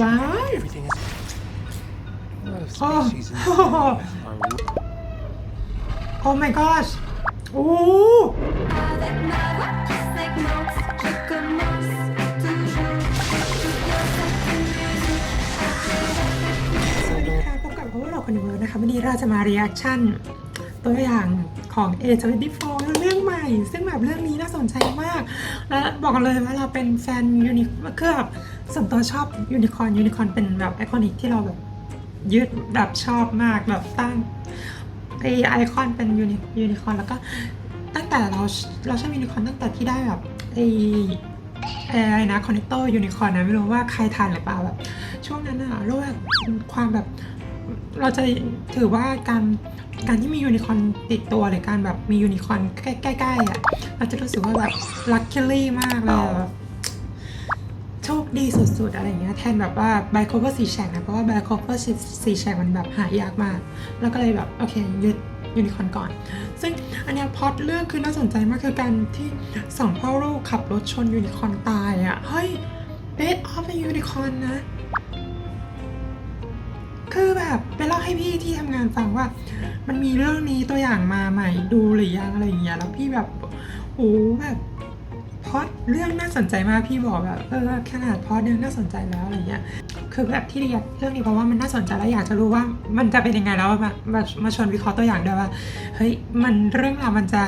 ว้าย Everything is. A lot of Oh. species in this area are ru- Oh my gosh โอ้ Avec ma voix qui segmente, je commence toujours. Je สวัสดีค่ะพบกับพวกเราคนเวิร์นะคะวันนี้เราจะมา reaction ตัวอย่างของ A24 เรื่องใหม่ ซึ่งแบบเรื่องนี้น่าสนใจมาก และบอกเลยว่าเราเป็นแฟนยูนิคือแบบ ส่วนตัวชอบยูนิคอร์นยูนิคอร์นเป็นแบบไอคอนิกที่เราแบบยึดแบบชอบมากแบบตั้งไอไอคอนเป็นยูนิยูนิคอร์นแล้วก็ตั้งแต่เราเราชอบยูนิคอร์นตั้งแต่ที่ได้แบบไออะไรนะคอนเนคเตยูนิคอร์นะไม่รู้ว่าใครทันหรือเปล่าแบบช่วงนั้นอะรู้ว่าความแบบเราจะถือว่าการการที่มียูนิคอร์นติดตัวหรือการแบบมียูนิคอร์นใกล้ๆอะเราจะรู้สึกว่าแบบลัคคิลี่มากเลย โชคดีสุดๆ อะไรเงี้ยแทนแบบว่าไบโคเวอร์สีแฉกนะเพราะว่าไบโคเวอร์สีแฉกมันแบบหายากมาก แล้วก็เลยแบบโอเคยึดยูนิคอร์นก่อน ซึ่งอันเนี้ยพอดเรื่องคือน่าสนใจมากคือการที่สองพ่อลูกขับรถชนยูนิคอร์นตายอะ่ะเฮ้ยเบสออฟเป็นยูนิคอร์นนะ คือแบบไปเล่าให้พี่ที่ทำงานฟังว่า มันมีเรื่องนี้ตัวอย่างมาใหม่ดูหรือยังอะไรอย่างเงี้ยแล้วพี่แบบโอ้แบบ พล็อดเรื่องน่าสนใจมากพี่บอกแบบเออขนาดพล็อดเรื่องน่าสนใจแล้วอะไรเงี้ยคือแบบที่เรียนเรื่องนี้เพราะว่ามันน่าสนใจและอยากจะรู้ว่ามันจะเป็นยังไงแล้วมามามาชวนวิเคราะห์ตัวอย่างด้วยว่าเฮ้ยมันเรื่องราวมันจะ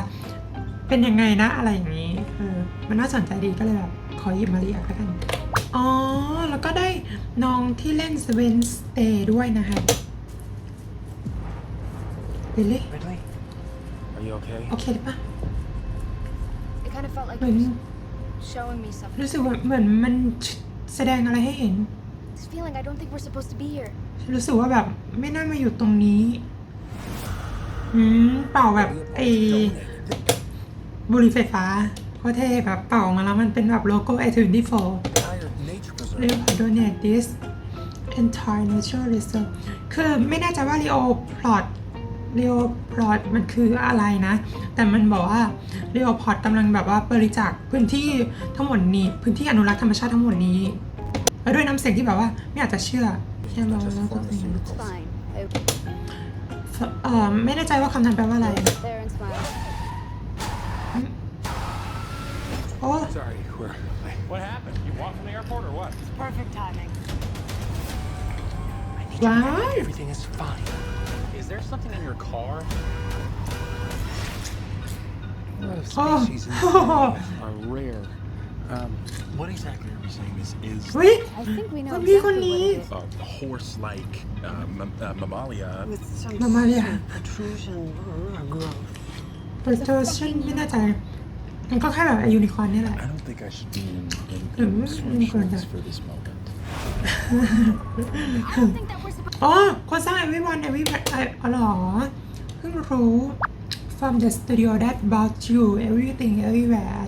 เป็นยังไงนะอะไรอย่างนี้เออมันน่าสนใจดีก็เลยแบบขอหยิบมาเรียกแล้วกันอ๋อแล้วก็ได้น้องที่เล่น s w e n s d a y ด้วยนะคะเ e ลลี่ Ridley, are you okay? โอเคหรือปะ It เหมื it อน was showing me something. รู้สึกว่าเหมือนมันแสดงอะไรให้เห็น This feeling I don't think we're supposed to be here. รู้สึกว่าแบบไม่น่ามาอยู่ตรงนี้ อืม เป่าแบบไอบุหรี่ไฟฟ้าโคตรเท่แบบเป่าออกมาแล้วมันเป็นแบบโลโก้ไอถึงที่โฟ Entire nature เรียก preserve. donate this entire natural reserve คือไม่แน่ใจว่า Leo plot Leo plot มันคืออะไรนะ แต่มันบอกว่า Leo plot กำลังแบบว่าบริจาคพื้นที่ทั้งหมดนี้ พื้นที่อนุรักษ์ธรรมชาติทั้งหมดนี้แล้วด้วยน้ำเสียงที่แบบว่าไม่อยากจะเชื่อแค่เราแล้วก็เป็น It's fine. I เอ่อไม่แน่ใจว่าคำนั้นแปลว่าอะไร there and smile. โอ้ Sorry, we're. What happened? You walked from the airport or what? Perfect timing. I need you back. Why? Everything is fine. Is there something in your car? A lot of Oh. species in this area are rare. Um, What exactly are we saying this is? เฮ้ย I think we know คนนี้ exactly คนนี้ what it is. A horse-like uh, mam- uh, mammalia. with some Mammalia. sort of protrusion or a growth. เปิดตัวฉันไม่แน่ใจมันก็แค่แบบยูนิคอร์นนี่แหละ I don't think I should be in, in, Mm, in swim unicorn. shorts for this moment. I don't think that we're supposed อ๋อคนสร้าง everyone everywhere อ๋อเหรอเพิ่งรู้ from the studio that brought you everything everywhere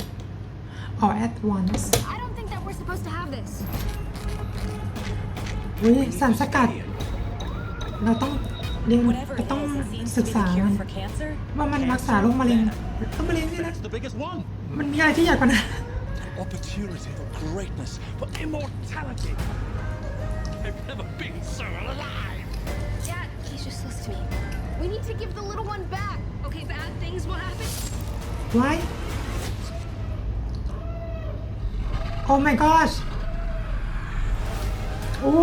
all at once I don't think that we're supposed to have this. อุ้ยสารสกัด เราต้องเรียน Whatever เรา it ต้อง is, it seems ศึ to ก be ษา the มัน cure for cancer. ว่ามันรักษาโรคมะเร็งโรคมะเร็งนี่นะ It's the biggest one. มันมีอะไรที่ใหญ่กว่านั้น Opportunity for greatness, for immortality. I've never been so alive. Dad, please just listen to me. We need to give the little one back. Okay, bad things will happen. Why Oh my gosh โอ้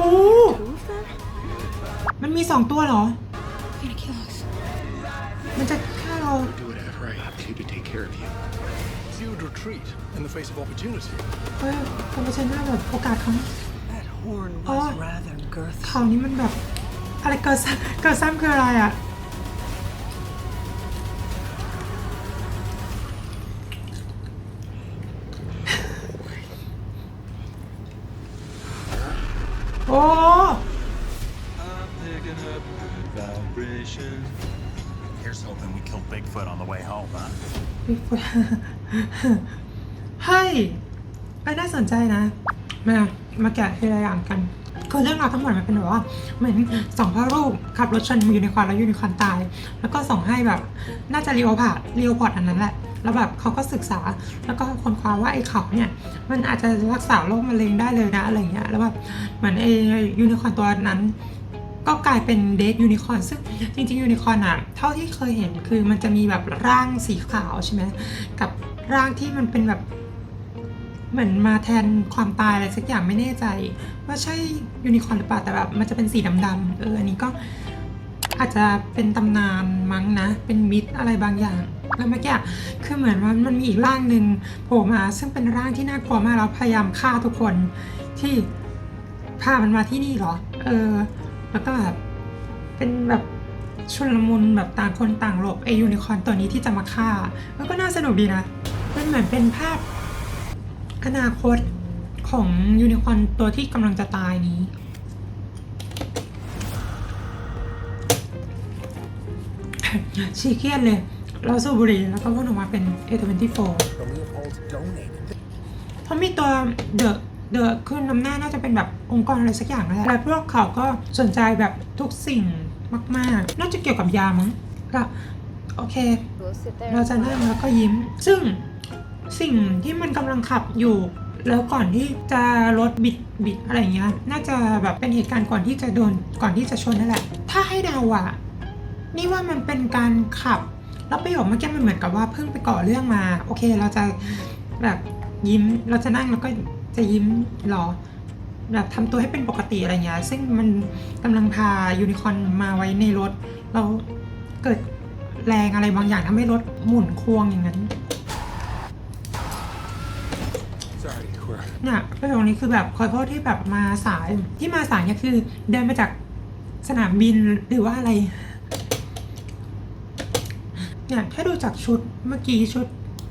มันมีสองตัวเหรอ Gonna kill us. มันจะฆ่าเรา Do whatever I have to to take care of you. You would retreat in the face of opportunity. เฮ้ยทำไมฉันหน้าแบบโอกาสเข า That horn was Oh. rather girthy. เขานี้มันแบบ อะไรเกิดซ้ำเกิดซ้ำคืออะไรอะโอ้ Here's hoping we killed Bigfoot on the way home, huh? บิ๊กฟุตเฮ้ยไอ้ยน่าสนใจนะ มา มาแกะทีละอย่างกัน คือเรื่องราวทั้งหมดมันเป็นแบบว่าเหมือนสองพ่อลูกขับรถชนยูนิคอร์นแล้วยูนิคอร์นตาย แล้วก็ส่งให้แบบน่าจะเรียวพอร์ตเรียวพอร์ตอันนั้นแหละแล้วแบบเขาก็ศึกษาแล้วก็ค้นคว้าว่าไอ้เขาเนี่ย มันอาจจะรักษาโรคมะเร็งได้เลยนะอะไรเงี้ยแล้วแบบเหมือนไอ้ยูนิคอร์นตัวนั้น ก็กลายเป็นเดทยูนิคอร์นซึ่งจริงๆยูนิคอร์นอะเท่าที่เคยเห็นคือมันจะมีแบบร่างสีขาวใช่ไหมกับร่างที่มันเป็นแบบ เหมือนมาแทนความตายอะไรสักอย่างไม่แน่ใจ ว่าใช่ยูนิคอร์นหรือเปล่าแต่แบบมันจะเป็นสีดำๆเอออันนี้ก็อาจจะเป็นตำนานมั้งนะ เป็นมิตอะไรบางอย่าง แล้วเมื่อกี้คือเหมือนว่ามันมีอีกร่างหนึ่งโผล่มา ซึ่งเป็นร่างที่น่ากลัวมากแล้วพยายามฆ่าทุกคนที่พามันมาที่นี่เหรอ เออ แล้วก็แบบเป็นแบบชุลมุนแบบต่างคนต่างหลบไอยูนิคอร์นตัวนี้ที่จะมาฆ่า แล้วก็น่าสนุกดีนะมันเหมือนเป็นภาพ อนาคตของยูนิคอร์นตัวที่กำลังจะตายนี้ ชีเครียดเลย เราสูบบุหรี่แล้วก็พ่นออกมาเป็น A24 The Leopolds donated. เพราะมีตัวเดอะเดอะขึ้นนำหน้าน่าจะเป็นแบบองค์กรอะไรสักอย่างนั่นแหละแล้วพวกเขาก็สนใจแบบทุกสิ่งมาก ๆ น่าจะเกี่ยวกับยามั้งก็โอเค We'll sit there. เราจะนั่งแล้วก็ยิ้ม ซึ่ง สิ่งที่มันกำลังขับอยู่ แล้วก่อนที่จะรถบิดบิดอะไรเงี้ย น่าจะแบบเป็นเหตุการณ์ก่อนที่จะโดนก่อนที่จะชนนั่นแหละ ถ้าให้เดาอะนี่ว่ามันเป็นการขับ แล้วประโยคเมื่อกี้มันเหมือนกับว่าเพิ่งไปก่อเรื่องมา โอเค เราจะแบบยิ้ม เราจะนั่งแล้วก็จะยิ้มหรอแบบทำตัวให้เป็นปกติอะไรเงี้ย ซึ่งมันกำลังพายูนิคอนมาไว้ในรถ เราเกิดแรงอะไรบางอย่างทำให้รถหมุนควงอย่างนั้น Sorry, we're เนี่ยประโยคนี้คือแบบขอโทษที่แบบมาสายที่มาสายเนี่ยคือเดินมาจากสนามบินหรือว่าอะไร เนี่ยถ้าดูจากชุดเมื่อกี้ชุด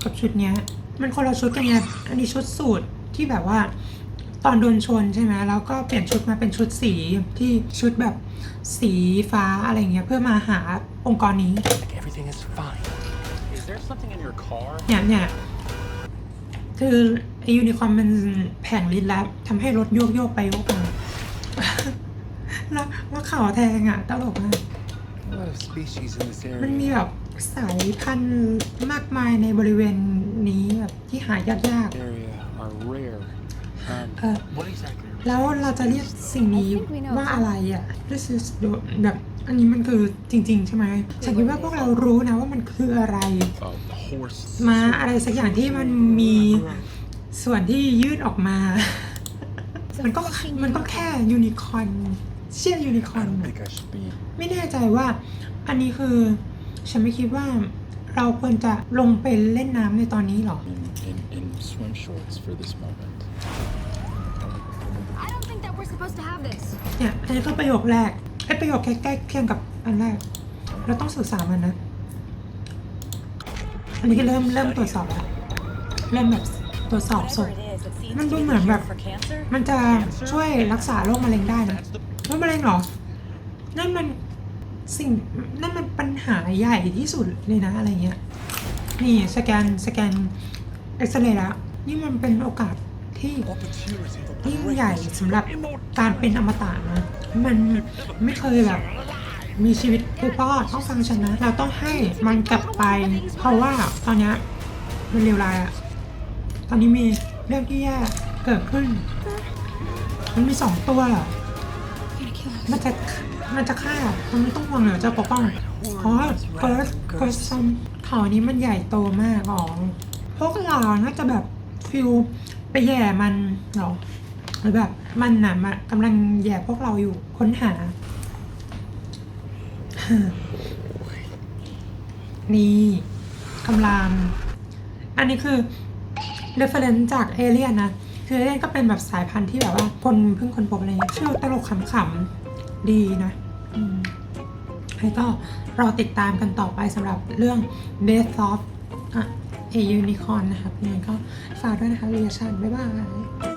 กับชุดเนี้ย มันคนละชุดกันไงอันนี้ชุดสูทที่แบบว่า ตอนโดนชนใช่ไหมแล้วก็เปลี่ยนชุดมาเป็นชุดสีที่ชุดแบบสีฟ้าอะไรเงี้ยเพื่อมาหาองค์กรนี้ like everything is fine. Is there something in your car? เนี่ยเนี่ยคือ ไอยูนิคอร์นมันแผงลิ้นแล้วทำให้รถโยกโยกไปโยกมาแล้วว่าข่าวแทงอะตลกมาก A lot of species in this มันมี area. แบบสายพันธุ์มากมายในบริเวณนี้แบบที่หายาก Area are rare. Um, ๆเออ what exactly? แล้วเราจะเรียกสิ่งนี้ว่าอะไรอะ This is the- แบบอันนี้มันคือจริง ๆ ใช่ไหมฉันคิดว่าพวกเรารู้นะว่ามันคืออะไร A horse. ม้าอะไรสักอย่างที่มันมี ส่วนที่ยืดออกมา มันก็มันก็แค่ยูนิคอร์นเชื่อยูนิคอ I ร์น don't think I should be ไม่แน่ใจว่า อันนี้คือ ฉันไม่คิดว่าเราควรจะลงไปเล่นน้ำในตอนนี้หรอ in, in, in swim shorts for this moment. I don't think that we're supposed to have this. เนี่ยอันนี้ก็ประโยคแรกไอ้ประโยคใกล้ๆเคียงกับอันแรก เราต้องศึกษามันนะ อันนี้ก็เริ่มเริ่มตรวจสอบแล้วเริ่มแบบ ตรวจสอบศพมันดูเหมือนแบบ มันจะช่วยรักษาโรคมะเร็งได้นะโรคมะเร็งเหรอ นั่นมันสิ่งนั่นมันปัญหาใหญ่ที่สุดเลยนะอะไรเงี้ย นี่สแกนสแกนเอ็กซเรย์แล้วนี่มันเป็นโอกาสที่ opportunity. ยิ่งใหญ่สำหรับการเป็นอมตะนะ มันไม่เคยแบบมีชีวิตคือพ่อต้องฟังฉันนะ เราต้องให้มันกลับไป เพราะว่าตอนเนี้ยมันเลวร้ายอะต อนนี้มีเรื่องที่แย่เกิดขึ้น มันมีสองตัวเหรอมันจะมันจะฆ่ามันไม่ต้องห่วงเหรอจะปกป้องอ๋อเฟิร์สเฟิร์สซัมเขานี้มันใหญ่โตมากอ๋อพวกเราน่าจะแบบฟิลไปแย่มันเหรอหรือแบบมันน่ะมากำลังแย่พวกเราอยู่ค้นหา นี่คำราม อันนี้คือ reference จากเอเลียนนะ คือเอเลียนก็เป็นแบบสายพันธุ์ที่แบบว่าคนเพิ่งคนพบอะไรเงี้ยชื่อตลกขำๆดีนะอืมแล้ก็รอติดตามกันต่อไปสำหรับเรื่อง Death of อะ A Unicorn นะครับยังไงก็ฝากด้วยนะคะเรียชันบ๊ายบาย